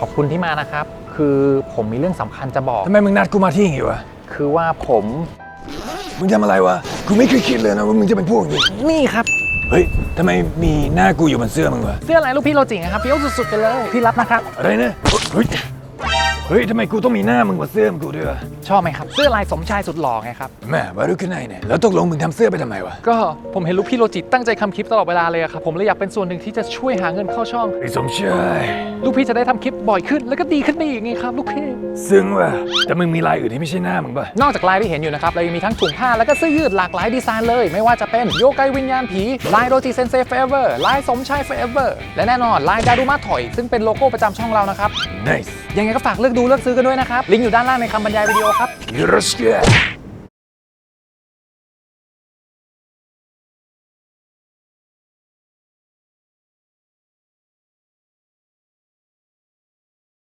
ขอบคุณที่มานะครับ คือผมมีเรื่องสำคัญจะบอก ทำไมมึงนัดกูมาที่อย่างงี้วะ คือว่าผม มึงทำอะไรวะ กูไม่เคยคิดเลยนะว่ามึงจะเป็นพวกนี้ นี่ครับ เฮ้ย ทำไมมีหน้ากูอยู่บนเสื้อมึงวะ เสื้อลายลูกพี่โรจินะครับเฟี้ยวสุดๆไปเลย พี่รับนะครับ อะไรนะ เฮ้ย เฮ้ยทำไมกูต้องมีหน้ามึงบนเสื้อมึงกูด้วยวะชอบไหมครับ เสื้อลายสมชายสุดหล่อไงครับ แม่วารุขึ้นไหนเนี่ยแล้วตกลงมึงทำเสื้อไปทำไมวะก็ผมเห็นลูกพี่โรจิตั้งใจทำคลิปตลอดเวลาเลยอะครับผมเลยอยากเป็นส่วนหนึ่งที่จะช่วยหาเงินเข้าช่อง ไอ้สมชายลูกพี่จะได้ทำคลิปบ่อยขึ้นแล้วก็ดีขึ้นไปอีกไงครับลูกพี่ ซึ้งว่ะแต่มึงมีลายอื่นที่ไม่ใช่หน้ามึงป่ะนอกจากลายที่เห็นอยู่นะครับเรายังมีทั้งถุงผ้าแล้วก็เสื้อยืดหลากหลายดีไซน์เลย ไม่ว่าจะเป็นโยไกวิญญาณผีลายโรจิเซนเซเฟเวอร์ลายสมชายเฟเวอร์และแน่นอนลายดารุมาถอย ซึ่งเป็นโลโก้ประจำช่องเรานะครับ nice ยังไงก็ฝากเลือกดูเลือกซื้อกันด้วยนะครับ ลิงก์อยู่ด้านล่างในคำบรรยายวิดีโอครับ